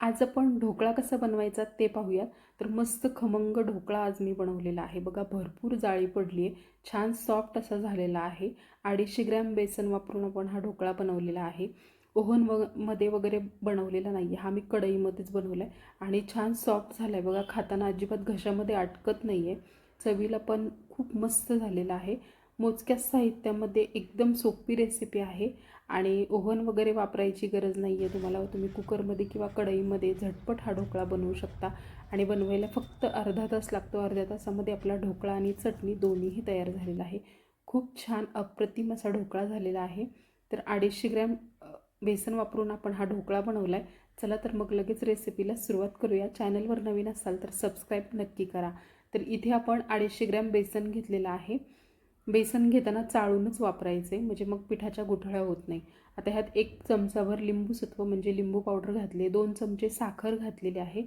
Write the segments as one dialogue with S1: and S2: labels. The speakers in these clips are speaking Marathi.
S1: आज आपण ढोकळा कसा बनवायचा ते पाहूयात तर मस्त खमंग ढोकळा आज मी बनवलेला आहे. बघा भरपूर जाळी पडली आहे. छान सॉफ्ट असा झालेला आहे. अडीचशे ग्रॅम बेसन वापरून आपण हा ढोकळा बनवलेला आहे. ओव्हन व मध्ये वगैरे बनवलेला नाही आहे हा मी कढईमध्येच बनवला आहे आणि छान सॉफ्ट झाला आहे बघा खाताना अजिबात घशामध्ये अटकत नाही आहे चवीला पण खूप मस्त झालेला आहे. मोजक्या साहित्यामध्ये एकदम सोपी रेसिपी आहे. आणि ओव्हन वगैरे वापरायची गरज नाही आहे तुम्हाला. तुम्ही कुकरमध्ये किंवा कढईमध्ये झटपट हा ढोकळा बनवू शकता. आणि बनवायला फक्त अर्धा तास लागतो. अर्ध्या तासामध्ये आपला ढोकळा आणि चटणी दोन्हीही तयार झालेला आहे. खूप छान अप्रतिम असा ढोकळा झालेला आहे. तर अडीचशे ग्रॅम बेसन वापरून आपण हा ढोकळा बनवला आहे चला तर मग लगेच रेसिपीला सुरुवात करूया. चॅनलवर नवीन असाल तर सबस्क्राईब नक्की करा. तर इथे आपण अडीचशे ग्रॅम बेसन घेतलेलं आहे. बेसन घेताना चाळूनच वापरायचे म्हणजे मग पिठाच्या गुठळ्या होत नाही. आता ह्यात एक चमचाभर लिंबूसत्व म्हणजे लिंबू पावडर घातले दोन चमचे साखर घातलेली आहे.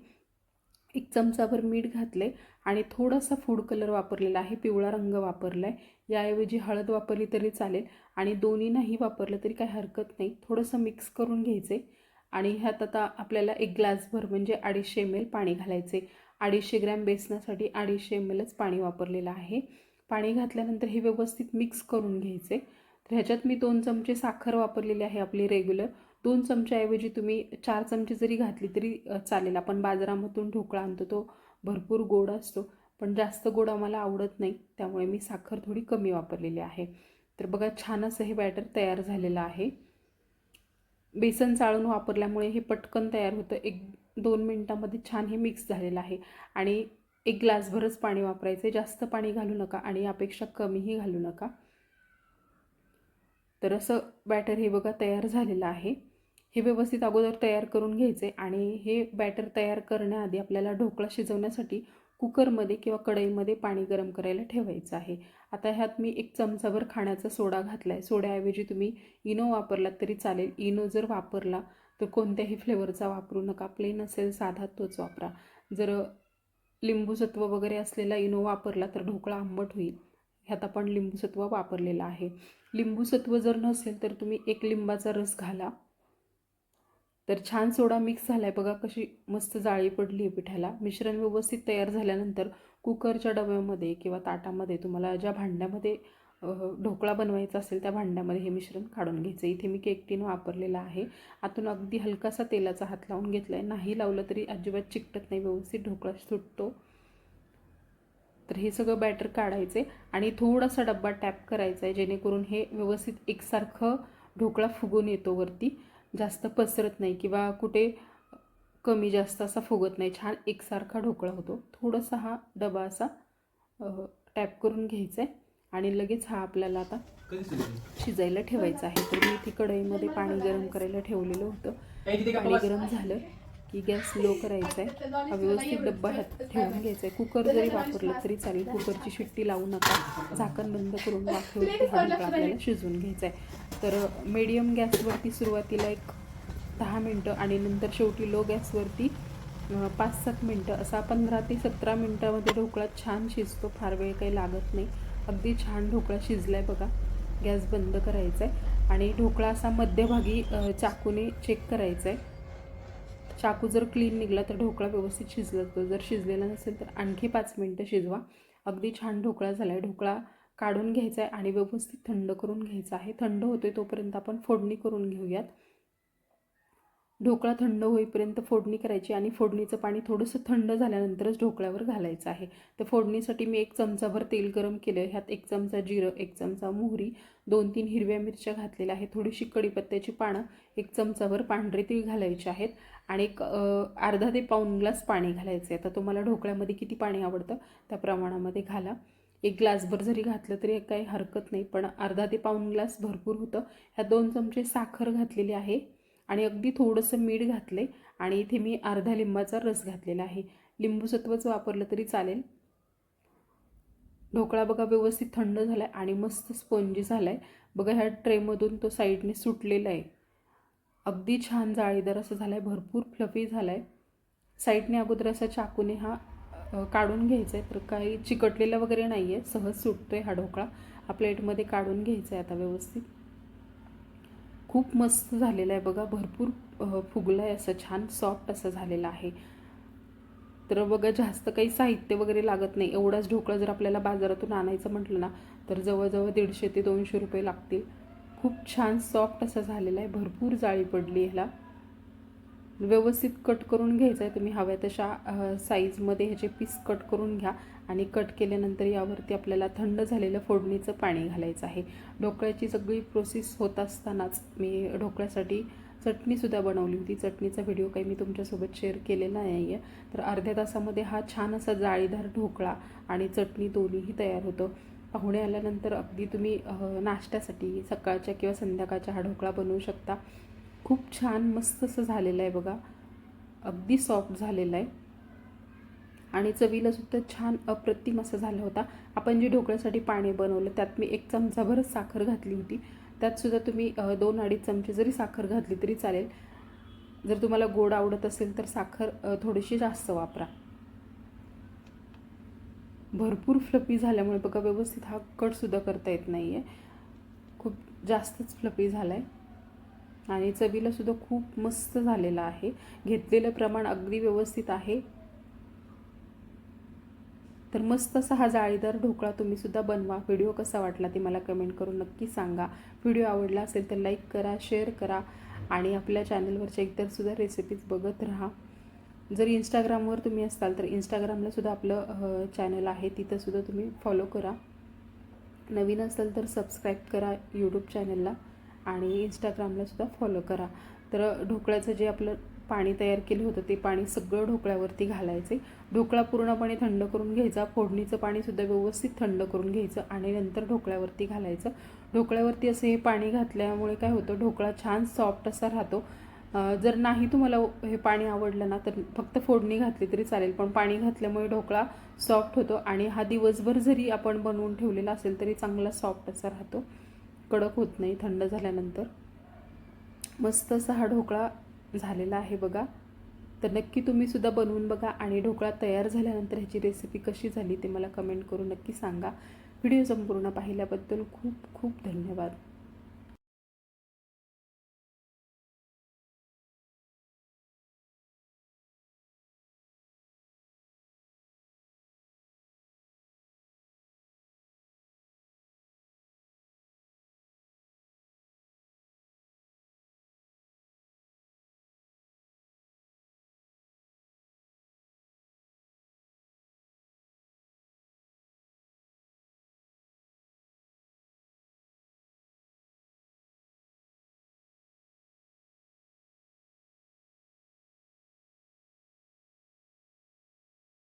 S1: एक चमचाभर मीठ घातले आणि थोडासा फूड कलर वापरलेला आहे पिवळा रंग वापरला आहे याऐवजी हळद वापरली तरी चालेल आणि दोन्ही नाही वापरलं तरी काही हरकत नाही. थोडंसं मिक्स करून घ्यायचे आणि ह्यात आता आपल्याला एक ग्लासभर म्हणजे अडीचशे एम एल पाणी घालायचे. अडीचशे ग्रॅम बेसनासाठी अडीचशे एम एलच पाणी वापरलेलं आहे. पाणी घातल्यानंतर हे व्यवस्थित मिक्स करून घ्यायचे. तर ह्याच्यात मी दोन चमचे साखर वापरलेली आहे आपली रेग्युलर दोन चमच्याऐवजी तुम्ही चार चमचे जरी घातली तरी चालेल. आपण बाजारामधून ढोकळा आणतो तो भरपूर गोड असतो. पण जास्त गोड आम्हाला आवडत नाही त्यामुळे मी साखर थोडी कमी वापरलेली आहे. तर बघा छान असं हे बॅटर तयार झालेलं आहे. बेसन चाळून वापरल्यामुळे हे पटकन तयार होतं. एक दोन मिनटामध्ये छान हे मिक्स झालेलं आहे. आणि एक ग्लासभरच पाणी वापरायचं जास्त पाणी घालू नका आणि यापेक्षा कमीही घालू नका. तर असं बॅटर हे बघा तयार झालेलं आहे. हे व्यवस्थित अगोदर तयार करून घ्यायचे आणि हे बॅटर तयार करण्याआधी आपल्याला ढोकळा शिजवण्यासाठी कुकरमध्ये किंवा कढईमध्ये पाणी गरम करायला ठेवायचं आहे. आता ह्यात मी एक चमचाभर खाण्याचा सोडा घातला आहे सोड्याऐवजी तुम्ही इनो वापरलात तरी चालेल. इनो जर वापरला तर कोणत्याही फ्लेवरचा वापरू नका. प्लेन असेल साधा तोच वापरा. जर लिंबूसत्व वगैरे असलेला इनो वापरला तर ढोकळा आंबट होईल. ह्यात आपण लिंबूसत्व वापरलेलं आहे. लिंबूसत्व जर नसेल तर तुम्ही एक लिंबाचा रस घाला. तर छान सोडा मिक्स झाला आहे बघा कशी मस्त जाळी पडली आहे पिठाला. मिश्रण व्यवस्थित तयार झाल्यानंतर कुकरच्या डब्यामध्ये किंवा ताटामध्ये तुम्हाला ज्या भांड्यामध्ये ढोकळा बनवायचा असेल त्या भांड्यामध्ये हे मिश्रण काढून घ्यायचं. इथे मी केक टिन वापरलेला आहे. आतून अगदी हलकासा तेलाचा हात लावून घेतला आहे नाही लावलं तरी अजिबात चिकटत नाही व्यवस्थित ढोकळा सुटतो. तर हे सगळं बॅटर काढायचे आणि थोडासा डब्बा टॅप करायचा आहे जेणेकरून हे व्यवस्थित एकसारखं ढोकळा फुगून येतो वरती. जास्त पसरत नाही किंवा कुठे कमी जास्त असा फुगत नाही. छान एकसारखा ढोकळा होतो. थोडासा हा डबा असा टॅप करून घ्यायचा आहे आणि लगेच हा आपल्याला आता शिजायला ठेवायचा आहे. तर मी इथे कढईमध्ये पाणी गरम करायला ठेवलेलं होतं. पाणी गरम झालं की गॅस लो करायचा आहे हा व्यवस्थित डब्बा ह्यात ठेवून घ्यायचा आहे कुकर जरी वापरलं तरी चालेल. कुकरची शिट्टी लावू नका. झाकण बंद करून वाफेवरती हा ढोकळा आपल्याला शिजवून घ्यायचा आहे तर मीडियम गॅसवरती सुरुवातीला एक दहा मिनटं आणि नंतर शेवटी लो गॅसवरती पाच सात मिनटं. असा पंधरा ते सतरा मिनटामध्ये ढोकळा छान शिजतो. फार वेळ काही लागत नाही. अगदी छान ढोकळा शिजला आहे बघा. गॅस बंद करायचा आहे आणि ढोकळा असा मध्यभागी चाकूने चेक करायचा आहे चाकू जर क्लीन निघला तर ढोकळा व्यवस्थित शिजला जातो. जर शिजलेला नसेल तर आणखी पाच मिनटं शिजवा. अगदी छान ढोकळा झाला आहे ढोकळा काढून घ्यायचा आहे आणि व्यवस्थित थंड करून घ्यायचा आहे. थंड होतोय तोपर्यंत आपण फोडणी करून घेऊयात. ढोकळा थंड होईपर्यंत फोडणी करायची आणि फोडणीचं पाणी थोडंसं थंड झाल्यानंतरच ढोकळ्यावर घालायचं आहे. तर फोडणीसाठी मी एक चमचाभर तेल गरम केलं. ह्यात एक चमचा जिरं एक चमचा मोहरी दोन तीन हिरव्या मिरच्या घातलेल्या आहेत. थोडीशी कढीपत्त्याची पानं एक चमचाभर पांढरे तीळ घालायचे आहेत आणि एक अर्धा ते पाऊण ग्लास पाणी घालायचं आहे आता तुम्हाला ढोकळ्यामध्ये किती पाणी आवडतं त्या प्रमाणामध्ये घाला. एक ग्लासभर जरी घातलं तरी काही हरकत नाही पण अर्धा ते पाऊन ग्लास भरपूर होतं. ह्या दोन चमचे साखर घातलेली आहे. आणि अगदी थोडंसं मीठ घातले आणि इथे मी अर्धा लिंबाचा रस घातलेला आहे. लिंबूसत्वच वापरलं तरी चालेल. ढोकळा बघा व्यवस्थित थंड झाला आहे आणि मस्त स्पंजी झाला आहे बघा ह्या ट्रेमधून तो साईडने सुटलेला आहे. अगदी छान जाळीदार असं झालं आहे भरपूर फ्लफी झाला आहे साईडने अगोदर असा चाकूने हा काढून घ्यायचा आहे तर काही चिकटलेला वगैरे नाही आहे सहज सुटतो आहे हा ढोकळा. हा प्लेटमध्ये काढून घ्यायचा आहे आता व्यवस्थित. खूप मस्त झालेलं आहे बघा. भरपूर फुगला आहे असं छान सॉफ्ट असं झालेलं आहे. तर बघा जास्त काही साहित्य वगैरे लागत नाही. एवढाच ढोकळा जर आपल्याला बाजारातून आणायचं म्हटलं ना तर जवळजवळ दीडशे ते दोनशे रुपये लागतील. खूप छान सॉफ्ट असं झालेलं आहे. भरपूर जाळी पडली ह्याला. व्यवस्थित कट करून घ्यायचं आहे. तुम्ही हव्या तशा साईजमध्ये ह्याचे पीस कट करून घ्या आणि कट केल्यानंतर यावरती आपल्याला थंड झालेलं फोडणीचं पाणी घालायचं आहे. ढोकळ्याची सगळी प्रोसेस होत असतानाच मी ढोकळ्यासाठी चटणीसुद्धा बनवली होती. चटणीचा व्हिडिओ काही मी तुमच्यासोबत शेअर केलेला नाही आहे तर अर्ध्या तासामध्ये हा छान असा जाळीदार ढोकळा आणि चटणी दोन्हीही तयार होतं. पाहुणे आल्यानंतर अगदी तुम्ही नाश्त्यासाठी सकाळच्या किंवा संध्याकाळच्या हा ढोकळा बनवू शकता. खूप छान मस्त असं झालेलं आहे बघा. अगदी सॉफ्ट झालेलं आहे. आणि चवीला सुद्धा छान अप्रतिम असं झालं होता. आपण जे ढोकळ्यासाठी पाणी बनवलं त्यात मी एक चमचाभरच साखर घातली होती. त्यातसुद्धा तुम्ही दोन अडीच चमचे जरी साखर घातली तरी चालेल. जर तुम्हाला गोड आवडत असेल तर साखर थोडीशी जास्त वापरा. भरपूर फ्लपी झाल्यामुळे बघा व्यवस्थित हा कटसुद्धा करता येत नाही आहे खूप जास्तच फ्लपी झाला आहे आणि चवीला सुद्धा खूप मस्त झालेला आहे. घेतलेलं प्रमाण अगदी व्यवस्थित आहे. तर मस्त असा हा जाळीदार ढोकळा तुम्ही सुद्धा बनवा. व्हिडिओ कसा वाटला ते मला कमेंट करून नक्की सांगा. व्हिडिओ आवडला असेल तर लाईक करा शेअर करा आणि आपल्या चॅनलवरच्या इतरसुद्धा रेसिपीज बघत राहा. जर इंस्टाग्रामवर तुम्ही असाल तर इंस्टाग्रामलासुद्धा आपलं चॅनल आहे. तिथंसुद्धा तुम्ही फॉलो करा. नवीन असेल तर सबस्क्राईब करा यूट्यूब चॅनलला आणि इंस्टाग्रामला सुद्धा फॉलो करा. तर ढोकळ्याचं जे आपलं पाणी तयार केलं होतं ते पाणी सगळं ढोकळ्यावरती घालायचे. ढोकळा पूर्णपणे थंड करून घ्यायचा. फोडणीचं पाणीसुद्धा व्यवस्थित थंड करून घ्यायचं आणि नंतर ढोकळ्यावरती घालायचं. ढोकळ्यावरती असं हे पाणी घातल्यामुळे काय होतं ढोकळा छान सॉफ्ट असा राहतो. जर नाही तुम्हाला हे पाणी आवडलं ना तर फक्त फोडणी घातली तरी चालेल. पण पाणी घातल्यामुळे ढोकळा सॉफ्ट होतो आणि हा दिवसभर जरी आपण बनवून ठेवलेला असेल तरी चांगला सॉफ्ट असा राहतो. कडक होत नाही थंड झाल्यानंतर. मस्त असा हा ढोकळा झालेला आहे बघा. तर नक्की तुम्हीसुद्धा बनवून बघा आणि ढोकळा तयार झाल्यानंतर ह्याची रेसिपी कशी झाली ते मला कमेंट करून नक्की सांगा. व्हिडिओ संपूर्ण पाहिल्याबद्दल खूप खूप धन्यवाद.